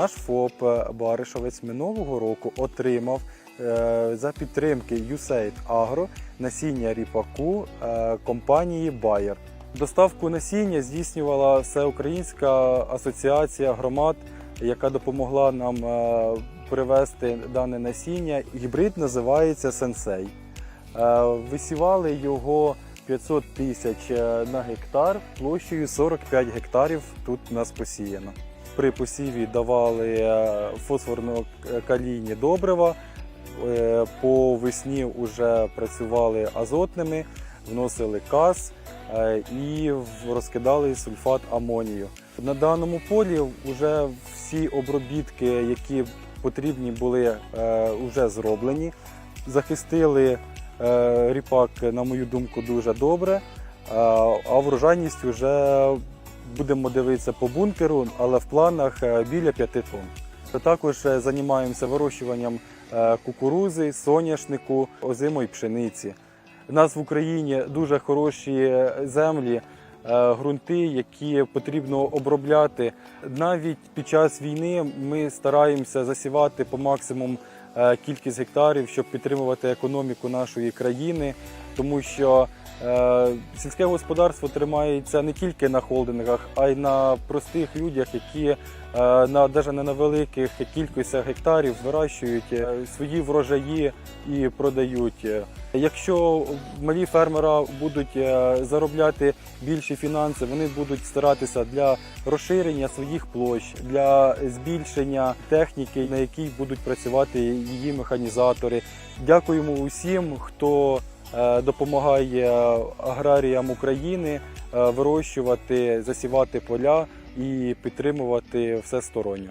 Наш ФОП е, Баришовець минулого року отримав е, за підтримки USAID Agro насіння ріпаку е, компанії Bayer. Доставку насіння здійснювала Всеукраїнська асоціація громад, яка допомогла нам привезти дане насіння. Гібрид називається Сенсей. Висівали його 500 тисяч на гектар, площею 45 гектарів тут у нас посіяно. При посіві давали е, фосфорно-калійні добрива. Е, По весні вже працювали азотними, вносили каз е, і розкидали сульфат амонію. На даному полі вже всі обробітки, які потрібні були, вже зроблені. Захистили е, ріпак, на мою думку, дуже добре. Е, А врожайність вже будемо дивитися по бункеру, але в планах е, біля 5 тонн. Також е, займаємося вирощуванням е, кукурузи, соняшнику, озимої пшениці. У нас в Україні дуже хороші землі, ґрунти, які потрібно обробляти. Навіть під час війни ми стараємося засівати по максимум е, кількість гектарів, щоб підтримувати економіку нашої країни, тому що е, сільське господарство тримається не тільки на холдингах, а й на простих людях, які е, на навіть не на великих кількостях гектарів вирощують е, свої врожаї і продають. Якщо малі фермери будуть е, заробляти більші фінанси, вони будуть старатися для розширення своїх площ, для збільшення техніки, на якій будуть працювати її механізатори. Дякуємо усім, хто е, допомагає аграріям України е, вирощувати, засівати поля і підтримувати всесторонньо.